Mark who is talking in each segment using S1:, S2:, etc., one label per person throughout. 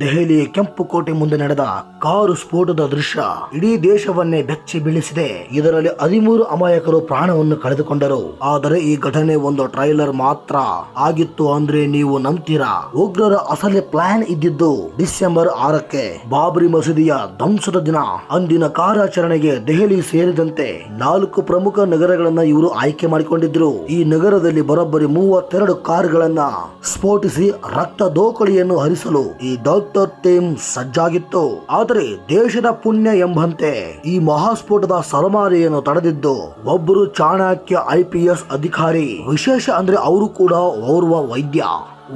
S1: ದೆಹಲಿ ಕೆಂಪು ಕೋಟೆ ಮುಂದೆ ನಡೆದ ಕಾರು ಸ್ಫೋಟದ ದೃಶ್ಯ ಇಡೀ ದೇಶವನ್ನೇ ಬೆಚ್ಚಿ ಬೀಳಿಸಿದೆ. ಇದರಲ್ಲಿ ಹದಿಮೂರು ಅಮಾಯಕರು ಪ್ರಾಣವನ್ನು ಕಳೆದುಕೊಂಡರು. ಆದರೆ ಈ ಘಟನೆ ಒಂದು ಟ್ರೈಲರ್ ಮಾತ್ರ ಆಗಿತ್ತು ಅಂದ್ರೆ ನೀವು ನಂಬ್ತೀರಾ? ಉಗ್ರರ ಅಸಲಿ ಪ್ಲಾನ್ ಇದ್ದಿದ್ದು ಡಿಸೆಂಬರ್ ಆರಕ್ಕೆ ಬಾಬ್ರಿ ಮಸೀದಿಯ ಧ್ವಂಸದ ದಿನ. ಅಂದಿನ ಕಾರ್ಯಾಚರಣೆಗೆ ದೆಹಲಿ ಸೇರಿದಂತೆ ನಾಲ್ಕು ಪ್ರಮುಖ ನಗರಗಳನ್ನ ಇವರು ಆಯ್ಕೆ ಮಾಡಿಕೊಂಡಿದ್ರು. ಈ ನಗರದಲ್ಲಿ ಬರೋಬ್ಬರಿ ಮೂವತ್ತೆರಡು ಕಾರ್ಗಳನ್ನ ಸ್ಫೋಟಿಸಿ ರಕ್ತ ದೋಕಳಿಯನ್ನು ಹರಿಸಲು ಈ ಡಾಕ್ಟರ್ ಟೀಮ್ ಸಜ್ಜಾಗಿತ್ತು. ಆದರೆ ದೇಶದ ಪುಣ್ಯ ಎಂಬಂತೆ ಈ ಮಹಾಸ್ಫೋಟದ ಸರಮಾರಿಯನ್ನು ತಡೆದಿದ್ದು ಒಬ್ಬರು ಚಾಣಕ್ಯ ಐ ಪಿ ಎಸ್ ಅಧಿಕಾರಿ, ವಿಶೇಷ ಅಂದ್ರೆ ಅವರು ಕೂಡ ಓರ್ವ ವೈದ್ಯ.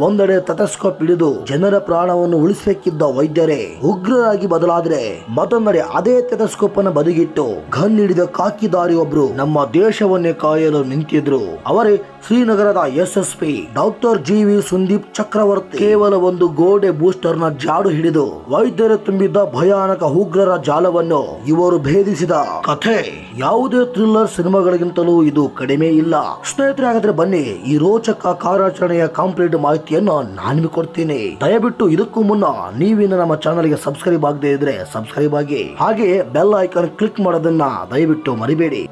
S1: ಒಂದೆಡೆ ತಟಸ್ಕೋಪ್ ಹಿಡಿದು ಜನರ ಪ್ರಾಣವನ್ನು ಉಳಿಸಬೇಕಿದ್ದ ವೈದ್ಯರೇ, ಉಗ್ರರಾಗಿ ಬದಲಾದ್ರೆ ಮತ್ತೊಂದೆಡೆ ಅದೇ ತೆಟಸ್ಕೋಪ್ ಅನ್ನು ಬದಿಗಿಟ್ಟು ಗನ್ ಹಿಡಿದ ಕಾಕಿದಾರಿ ಒಬ್ರು ನಮ್ಮ ದೇಶವನ್ನೇ ಕಾಯಲು ನಿಂತಿದ್ರು. ಅವರೇ ಶ್ರೀನಗರದ S S P doctor G V Sundeep Chakravarthi ಕೇವಲ ಒಂದು ಗೋಡೆ ಬೂಸ್ಟರ್ನ ಜಾಡು ಹಿಡಿದು ವೈದ್ಯರು ತುಂಬಿದ್ದ ಭಯಾನಕ ಉಗ್ರರ ಜಾಲವನ್ನು ಇವರು ಭೇದಿಸಿದ ಕಥೆ. ಯಾವುದೇ ಥ್ರಿಲ್ಲರ್ ಸಿನಿಮಾಗಳಿಗಿಂತಲೂ ಇದು ಕಡಿಮೆ ಇಲ್ಲ. ಸ್ನೇಹಿತರೆ, ಹಾಗಾದ್ರೆ ಬನ್ನಿ, ಈ ರೋಚಕ ಕಾರ್ಯಾಚರಣೆಯ ಕಂಪ್ಲೀಟ್ ಮಾಹಿತಿಯನ್ನು ನಾನು ಕೊಡ್ತೀನಿ. ದಯವಿಟ್ಟು ಇದಕ್ಕೂ ಮುನ್ನ ನೀವಿನ ನಮ್ಮ ಚಾನಲ್ಗೆ ಸಬ್ಸ್ಕ್ರೈಬ್ ಆಗದೆ ಇದ್ರೆ ಸಬ್ಸ್ಕ್ರೈಬ್ ಆಗಿ ಹಾಗೆ ಬೆಲ್ ಐಕಾನ್ ಕ್ಲಿಕ್ ಮಾಡೋದನ್ನ ದಯವಿಟ್ಟು ಮರಿಬೇಡಿ.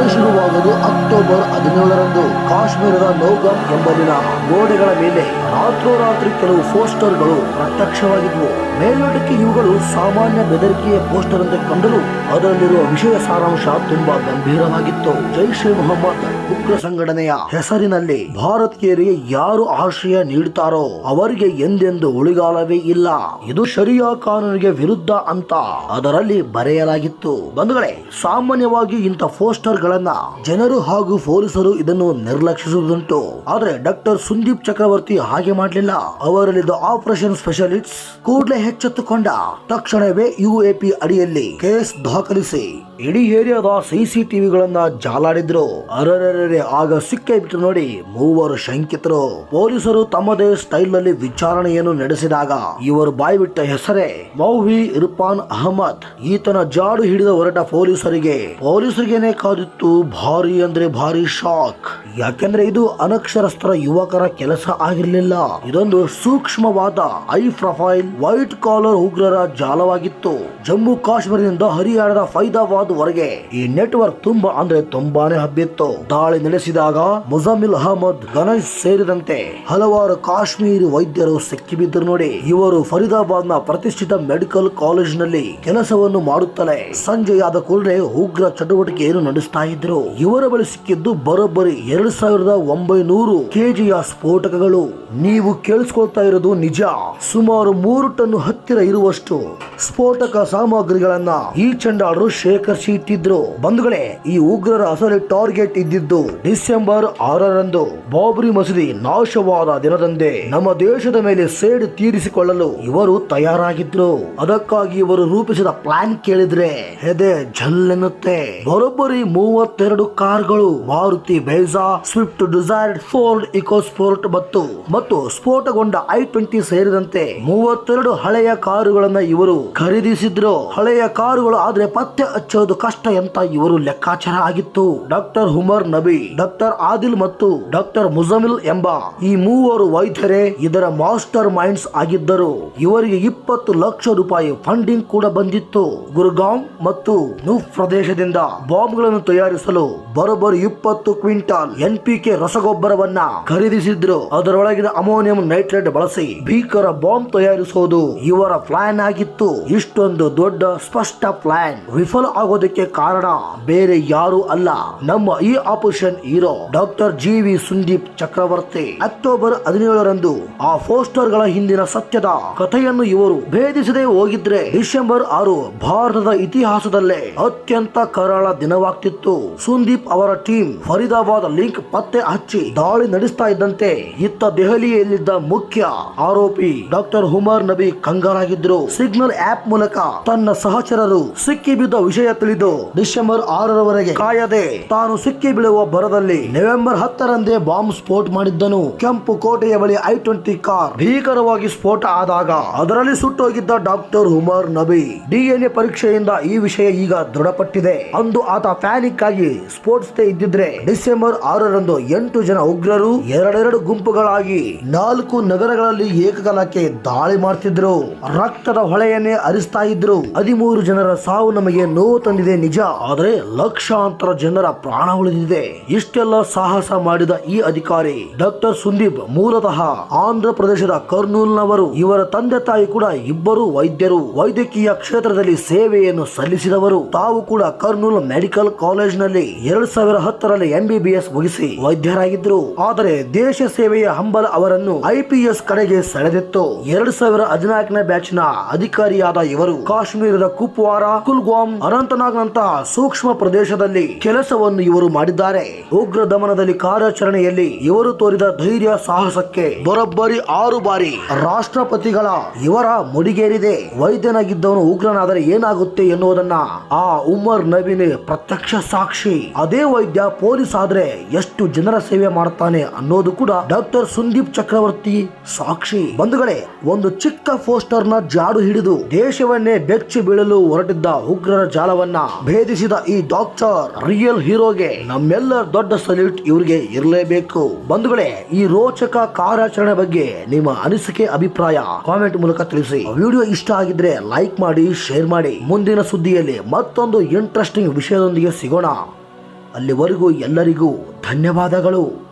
S1: Thank you. ಶುರುವಾಗುವುದು ಅಕ್ಟೋಬರ್ ಹದಿನೇಳರಂದು. ಕಾಶ್ಮೀರದ ನೌಗಮ್ ಎಂಬಲ್ಲಿನ ಗೋಡೆಗಳ ಮೇಲೆ ರಾತ್ರೋರಾತ್ರಿ ಕೆಲವು ಪೋಸ್ಟರ್ಗಳು ಪ್ರತ್ಯಕ್ಷವಾಗಿದ್ವು. ಮೇಲ್ನೋಟಕ್ಕೆ ಇವುಗಳು ಸಾಮಾನ್ಯ ಬೆದರಿಕೆಯ ಪೋಸ್ಟರ್ ಅಂತ ಕಂಡರೂ ಅದರಲ್ಲಿರುವ ವಿಷಯ ಸಾರಾಂಶ ತುಂಬಾ ಗಂಭೀರವಾಗಿತ್ತು. ಜೈಷ್ ಎ ಮೊಹಮ್ಮದ್ ಉಗ್ರ ಸಂಘಟನೆಯ ಹೆಸರಿನಲ್ಲಿ ಭಾರತೀಯರಿಗೆ ಯಾರು ಆಶ್ರಯ ನೀಡುತ್ತಾರೋ ಅವರಿಗೆ ಎಂದೆಂದು ಉಳಿಗಾಲವೇ ಇಲ್ಲ. ಇದು ಶರಿಯಾ ಕಾನೂನಿಗೆ ವಿರುದ್ಧ ಅಂತ ಅದರಲ್ಲಿ ಬರೆಯಲಾಗಿತ್ತು. ಬಂಧುಗಳೇ, ಸಾಮಾನ್ಯವಾಗಿ ಇಂಥ ಪೋಸ್ಟರ್ ಗಳನ್ನ ಜನರು ಹಾಗೂ ಪೊಲೀಸರು ಇದನ್ನು ನಿರ್ಲಕ್ಷಿಸುವುದುಂಟು. ಆದ್ರೆ ಡಾಕ್ಟರ್ ಸುಂದೀಪ್ ಚಕ್ರವರ್ತಿ ಹಾಗೆ ಮಾಡಲಿಲ್ಲ. ಅವರಲ್ಲಿದ್ದ ಆಪರೇಷನ್ ಸ್ಪೆಷಲಿಸ್ಟ್ ಕೂಡಲೇ ಎಚ್ಚೆತ್ತುಕೊಂಡ. ತಕ್ಷಣವೇ ಯುಎಪಿ ಅಡಿಯಲ್ಲಿ ಕೇಸ್ ದಾಖಲಿಸಿ ಇಡೀ ಏರಿಯಾದ ಸಿಸಿಟಿವಿಗಳನ್ನ ಜಾಲಾಡಿದ್ರು. ಅರರರೆ ಆಗ ಸಿಕ್ಕೇ ಬಿಟ್ಟು ನೋಡಿ ಮೂವರು ಶಂಕಿತರು. ಪೊಲೀಸರು ತಮ್ಮದೇ ಸ್ಟೈಲ್ನಲ್ಲಿ ವಿಚಾರಣೆಯನ್ನು ನಡೆಸಿದಾಗ ಇವರು ಬಾಯ್ಬಿಟ್ಟ ಹೆಸರೇ ಮೌವಿ ಇರ್ಫಾನ್ ಅಹಮದ್. ಈತನ ಜಾಡು ಹಿಡಿದ ಹೊರಟ ಪೊಲೀಸರಿಗೆ ಪೊಲೀಸರಿಗೇನೆ ಕಾದಿತ್ತು ಭಾರಿ ಅಂದ್ರೆ ಭಾರಿ ಶಾಕ್. ಯಾಕೆಂದ್ರೆ ಇದು ಅನಕ್ಷರಸ್ಥರ ಯುವಕರ ಕೆಲಸ ಆಗಿರಲಿಲ್ಲ. ಇದೊಂದು ಸೂಕ್ಷ್ಮವಾದ ಐ ಪ್ರೊಫೈಲ್, ವೈಟ್ ಕಾಲರ್ ಉಗ್ರರ ಜಾಲವಾಗಿತ್ತು. ಜಮ್ಮು ಕಾಶ್ಮೀರದಿಂದ ಹರಿಯಾಣದ ಫೈದಾಬಾದ್ ವರೆಗೆ ಈ ನೆಟ್ವರ್ಕ್ ತುಂಬಾ ಅಂದ್ರೆ ತುಂಬಾನೇ ಹಬ್ಬಿತ್ತು. ದಾಳಿ ನಡೆಸಿದಾಗ ಮುಜಮಿಲ್ ಅಹಮದ್, ಗಣೇಶ್ ಸೇರಿದಂತೆ ಹಲವಾರು ಕಾಶ್ಮೀರಿ ವೈದ್ಯರು ಸಿಕ್ಕಿಬಿದ್ದರು ನೋಡಿ. ಇವರು ಫರೀದಾಬಾದ್ನ ಪ್ರತಿಷ್ಠಿತ ಮೆಡಿಕಲ್ ಕಾಲೇಜ್ನಲ್ಲಿ ಕೆಲಸವನ್ನು ಮಾಡುತ್ತಲೇ ಸಂಜೆಯಾದ ಕೂಡಲೇ ಉಗ್ರ ಚಟುವಟಿಕೆಯನ್ನು ನಡೆಸ್ತಾ ಇದ್ರು. ಇವರ ಬಳಿ ಸಿಕ್ಕಿದ್ದು ಬರೋಬ್ಬರಿ ಎರಡು ಸಾವಿರದ ಒಂಬೈನೂರು ಕೆಜಿಯ ಸ್ಫೋಟಕಗಳು. ನೀವು ಕೇಳಿಸ್ಕೊಳ್ತಾ ಇರೋದು ನಿಜ. ಸುಮಾರು ಮೂರು ಟನ್ ಹತ್ತಿರ ಇರುವಷ್ಟು ಸ್ಫೋಟಕ ಸಾಮಗ್ರಿಗಳನ್ನ ಈ ಚಂಡಾಳರು ಶೇಖರಿಸಿ ಇಟ್ಟಿದ್ರು. ಬಂಧುಗಳೇ, ಈ ಉಗ್ರರ ಅಸಲಿ ಟಾರ್ಗೆಟ್ ಇದ್ದಿದ್ದು ಡಿಸೆಂಬರ್ ಆರರಂದು ಬಾಬ್ರಿ ಮಸೀದಿ ನಾಶವಾದ ದಿನದಂದೇ ನಮ್ಮ ದೇಶದ ಮೇಲೆ ಸೇಡು ತೀರಿಸಿಕೊಳ್ಳಲು ಇವರು ತಯಾರಾಗಿದ್ರು. ಅದಕ್ಕಾಗಿ ಇವರು ರೂಪಿಸಿದ ಪ್ಲಾನ್ ಕೇಳಿದ್ರೆ ಹೆದೆ ಜಲ್ಲೆನ್ನುತ್ತೆ ಬರೋಬ್ಬರಿ ಮೂವತ್ತೆರಡು ಕಾರ್ಗಳು, ಮಾರುತಿ ಬೇಜಾ ಸ್ವಿಫ್ಟ್ ಡಿಸೈರ್ ಫೋರ್ಡ್ ಇಕೋಸ್ಪೋರ್ಟ್ ಮತ್ತು ಮತ್ತು ಸ್ಫೋಟಗೊಂಡ ಐ ಟ್ವೆಂಟಿ ಸೇರಿದಂತೆ ಮೂವತ್ತೆರಡು ಹಳೆಯ ಕಾರುಗಳನ್ನ ಇವರು ಖರೀದಿಸಿದ್ರು. ಹಳೆಯ ಕಾರುಗಳು ಆದ್ರೆ ಪತ್ತೆ ಹಚ್ಚೋದು ಕಷ್ಟ ಎಂತ ಇವರು ಲೆಕ್ಕಾಚಾರ ಆಗಿತ್ತು. ಡಾಕ್ಟರ್ ಹುಮರ್ ನಬಿ, ಡಾಕ್ಟರ್ ಆದಿಲ್ ಮತ್ತು ಡಾಕ್ಟರ್ ಮುಜಮಿಲ್ ಎಂಬ ಈ ಮೂವರು ವೈದ್ಯರೇ ಇದರ ಮಾಸ್ಟರ್ ಮೈಂಡ್ಸ್ ಆಗಿದ್ದರು. ಇವರಿಗೆ ಇಪ್ಪತ್ತು ಲಕ್ಷ ರೂಪಾಯಿ ಫಂಡಿಂಗ್ ಕೂಡ ಬಂದಿತ್ತು. ಗುರುಗಾಂವ್ ಮತ್ತು ನೂಫ್ ಪ್ರದೇಶದಿಂದ ಬಾಂಬ್ಗಳನ್ನು ತಯಾರಿಸಲು ಬರೋಬ್ಬರಿ ಇಪ್ಪತ್ತು ಕ್ವಿಂಟಾಲ್ ಎನ್ ಪಿ ಕೆ ರಸಗೊಬ್ಬರವನ್ನ ಖರೀದಿಸಿದ್ರು. ಅದರೊಳಗಿನ ಅಮೋನಿಯಂ ನೈಟ್ರೇಟ್ ಬಳಸಿ ಭೀಕರ ಬಾಂಬ್ ತಯಾರಿಸುವುದು ಇವರ ಪ್ಲಾನ್ ಆಗಿತ್ತು. ಇಷ್ಟೊಂದು ದೊಡ್ಡ ಸ್ಪಷ್ಟ ಪ್ಲಾನ್ ವಿಫಲ ಆಗೋದಕ್ಕೆ ಕಾರಣ ಬೇರೆ ಯಾರು ಅಲ್ಲ ನಮ್ಮ ಈ operation hero doctor G V Sundeep Chakravarthi. October ಹದಿನೇಳರಂದು ಆ ಪೋಸ್ಟರ್ಗಳ ಹಿಂದಿನ ಸತ್ಯದ ಕಥೆಯನ್ನು ಇವರು ಭೇದಿಸದೆ ಹೋಗಿದ್ರೆ ಡಿಸೆಂಬರ್ ಆರು ಭಾರತದ ಇತಿಹಾಸದಲ್ಲೇ ಅತ್ಯಂತ ಕರಾಳ ದಿನವಾಗ್ತಿತ್ತು. ಸುದೀಪ್ ಅವರ ಟೀಮ್ ಫರೀದಾಬಾದ್ ಲಿಂಕ್ ಪತ್ತೆ ಹಚ್ಚಿ ದಾಳಿ ನಡೆಸ್ತಾ ಇದ್ದಂತೆ ಇತ್ತ ದೆಹಲಿಯಲ್ಲಿದ್ದ ಮುಖ್ಯ ಆರೋಪಿ ಡಾಕ್ಟರ್ ಹುಮರ್ ನಬಿ ಕಂಗಾಲಾಗಿದ್ರು ಸಿಗ್ನಲ್ ಆಪ್ ಮೂಲಕ ತನ್ನ ಸಹಚರರು ಸಿಕ್ಕಿ ಬಿದ್ದ ವಿಷಯ ತಿಳಿದು ಡಿಸೆಂಬರ್ ಆರರವರೆಗೆ ಕಾಯದೆ ತಾನು ಸಿಕ್ಕಿ ಬೀಳುವ ಭರದಲ್ಲಿ ನವೆಂಬರ್ ಹತ್ತರಂದೇ ಬಾಂಬ್ ಸ್ಫೋಟ ಮಾಡಿದ್ದನು. ಕೆಂಪು ಕೋಟೆಯ ಬಳಿ ಐ ಟ್ವೆಂಟಿ ಕಾರ್ ಭೀಕರವಾಗಿ ಸ್ಫೋಟ ಆದಾಗ ಅದರಲ್ಲಿ ಸುಟ್ಟೋಗಿದ್ದ ಡಾಕ್ಟರ್ ಹುಮರ್ ನಬಿ ಡಿಎನ್ಎ ಪರೀಕ್ಷೆಯಿಂದ ಈ ವಿಷಯ ಈಗ ದೃಢಪಟ್ಟಿದೆ. ಅಂದು ಆತ ಪ್ಯಾನಿಕ್ ಆಗಿ ಸ್ಫೋಟಿಸದೆ ಇದ್ದಿದ್ರೆ ಡಿಸೆಂಬರ್ ಆರು ಆರರಂದು ಎಂಟು ಜನ ಉಗ್ರರು, ಎರಡೆರಡು ಗುಂಪುಗಳಾಗಿ ನಾಲ್ಕು ನಗರಗಳಲ್ಲಿ ಏಕಕಾಲಕ್ಕೆ ದಾಳಿ ಮಾಡ್ತಿದ್ರು. ರಕ್ತದ ಹೊಳೆಯನ್ನೇ ಹರಿಸ್ತಾ ಇದ್ರು. ಹದಿಮೂರು ಜನರ ಸಾವು ನಮಗೆ ನೋವು ತಂದಿದೆ ನಿಜ. ಆದರೆ ಲಕ್ಷಾಂತರ ಜನರ ಪ್ರಾಣ ಉಳಿದಿದೆ. ಇಷ್ಟೆಲ್ಲ ಸಾಹಸ ಮಾಡಿದ ಈ ಅಧಿಕಾರಿ ಡಾಕ್ಟರ್ ಸುಂದೀಪ್ ಮೂಲತಃ ಆಂಧ್ರ ಪ್ರದೇಶದ ಕರ್ನೂಲ್ನವರು. ಇವರ ತಂದೆ ತಾಯಿ ಕೂಡ ಇಬ್ಬರು ವೈದ್ಯರು. ವೈದ್ಯಕೀಯ ಕ್ಷೇತ್ರದಲ್ಲಿ ಸೇವೆಯನ್ನು ಸಲ್ಲಿಸಿದವರು. ತಾವು ಕೂಡ ಕರ್ನೂಲ್ ಮೆಡಿಕಲ್ ಕಾಲೇಜ್ನಲ್ಲಿ ಎರಡ್ ಸಾವಿರ ಹತ್ತರಲ್ಲಿ ಎಂಬಿಬಿಎಸ್ ಮುಗಿಸಿ ವೈದ್ಯರಾಗಿದ್ರು ಆದರೆ ದೇಶ ಸೇವೆಯ ಹಂಬಲ ಅವರನ್ನು ಐಪಿಎಸ್ ಕಡೆಗೆ ಸೆಳೆದಿತ್ತು. ಎರಡ್ ಸಾವಿರ ಹದಿನಾಲ್ಕನೇ ಬ್ಯಾಚ್ನ ಅಧಿಕಾರಿಯಾದ ಇವರು ಕಾಶ್ಮೀರದ ಕುಪ್ವಾರ, ಕುಲ್ಗಾಮ್ ಅನಂತನಾಗ್ ನಂತಹ ಸೂಕ್ಷ್ಮ ಪ್ರದೇಶದಲ್ಲಿ ಕೆಲಸವನ್ನು ಇವರು ಮಾಡಿದ್ದಾರೆ. ಉಗ್ರ ದಮನದಲ್ಲಿ ಕಾರ್ಯಾಚರಣೆಯಲ್ಲಿ ಇವರು ತೋರಿದ ಧೈರ್ಯ ಸಾಹಸಕ್ಕೆ ಬರೋಬ್ಬರಿ ಆರು ಬಾರಿ ರಾಷ್ಟ್ರಪತಿಗಳ ಇವರ ಮುಡಿಗೇರಿದೆ. ವೈದ್ಯನಾಗಿದ್ದವನು ಉಗ್ರನಾದರೆ ಏನಾಗುತ್ತೆ ಎನ್ನುವುದನ್ನ ಆ ಉಮರ್ ನಬೀನ್ ಪ್ರತ್ಯಕ್ಷ ಅದೇ ವೈದ್ಯ ಪೊಲೀಸ್ ಆದ್ರೆ ಎಷ್ಟು ಜನರ ಸೇವೆ ಮಾಡ್ತಾನೆ ಅನ್ನೋದು ಕೂಡ ಡಾಕ್ಟರ್ ಸುಂದೀಪ್ ಚಕ್ರವರ್ತಿ ಸಾಕ್ಷಿ. ಬಂಧುಗಳೇ, ಒಂದು ಚಿಕ್ಕ ಪೋಸ್ಟರ್ನ ಜಾಡು ಹಿಡಿದು ದೇಶವನ್ನೇ ಬೆಚ್ಚಿ ಬೀಳಲು ಹೊರಟಿದ್ದ ಉಗ್ರರ ಜಾಲವನ್ನ ಭೇದಿಸಿದ ಈ ಡಾಕ್ಟರ್ ರಿಯಲ್ ಹೀರೋಗೆ ನಮ್ಮೆಲ್ಲರ ದೊಡ್ಡ ಸಲ್ಯೂಟ್ ಇವರಿಗೆ ಇರಲೇಬೇಕು. ಬಂಧುಗಳೇ, ಈ ರೋಚಕ ಕಾರ್ಯಾಚರಣೆ ಬಗ್ಗೆ ನಿಮ್ಮ ಅನಿಸಿಕೆ, ಅಭಿಪ್ರಾಯ ಕಾಮೆಂಟ್ ಮೂಲಕ ತಿಳಿಸಿ. ವಿಡಿಯೋ ಇಷ್ಟ ಆಗಿದ್ರೆ ಲೈಕ್ ಮಾಡಿ, ಶೇರ್ ಮಾಡಿ. ಮುಂದಿನ ಸುದ್ದಿಯಲ್ಲಿ ಮತ್ತೊಂದು ಇಂಟ್ರೆಸ್ಟಿಂಗ್ ವಿಷಯದೊಂದಿಗೆ ಸಿಗೋಣ. ಅಲ್ಲಿವರೆಗೂ ಎಲ್ಲರಿಗೂ ಧನ್ಯವಾದಗಳು.